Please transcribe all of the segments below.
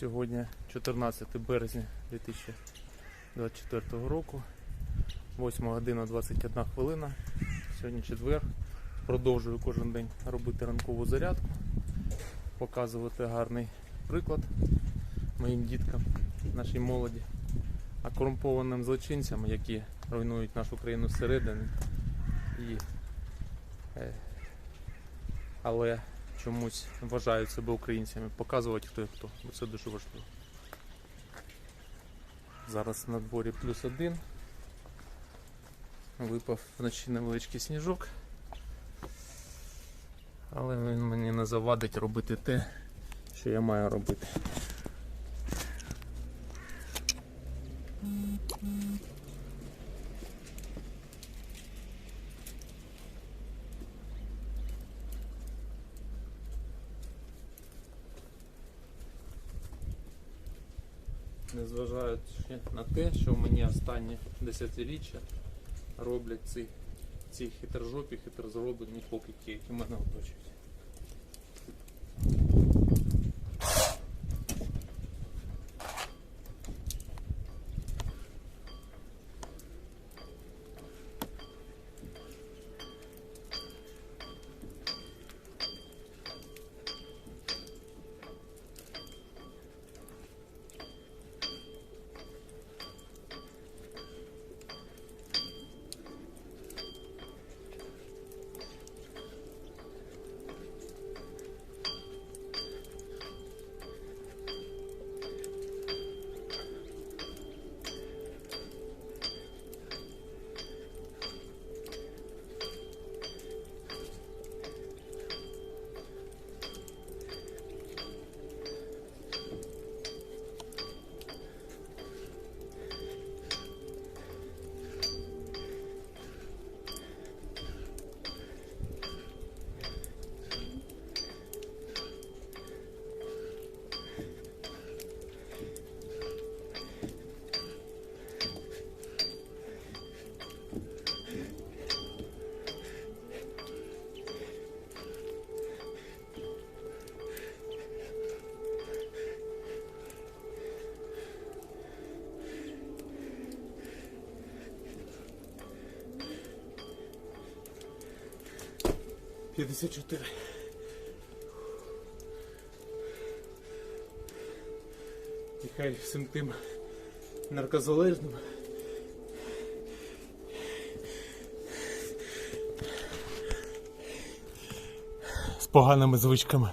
Сьогодні 14 березня 2024 року, 8 година 21 хвилина. Сьогодні четвер. Продовжую кожен день робити ранкову зарядку, показувати гарний приклад моїм діткам, нашій молоді, а корумпованим злочинцям, які руйнують нашу країну зсередини. І, е, але чомусь вважають себе українцями, показувати хто і хто, бо це дуже важливо. Зараз на дворі плюс один. Випав вночі невеличкий сніжок. Але він мені не завадить робити те, що я маю робити. Незважаючи на те, що мені останні десятиріччя роблять ці, ці хитрожопі, хитрозроблені покидьки, які мене оточують. П'ятдесят чотири. І хай всім тим наркозалежним. З поганими звичками,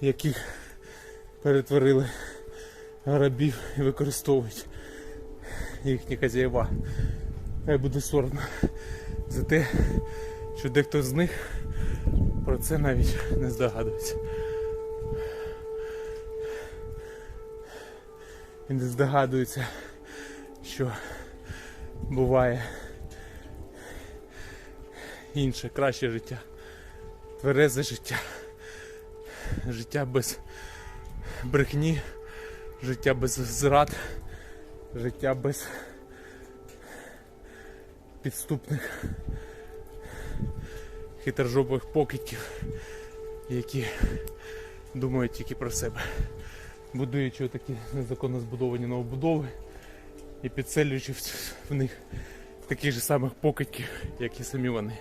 яких перетворили рабів і використовують їхні хазяєва. Хай буде соромно за те, що дехто з них про це навіть не здогадується. І не здогадується, що буває інше, краще життя, тверезе життя, життя без брехні, життя без зрад, життя без підступних хитрожопих покидьків, які думають тільки про себе, будуючи такі незаконно збудовані новобудови і підселюючи в- в них таких же самих покидьків, як і самі вони.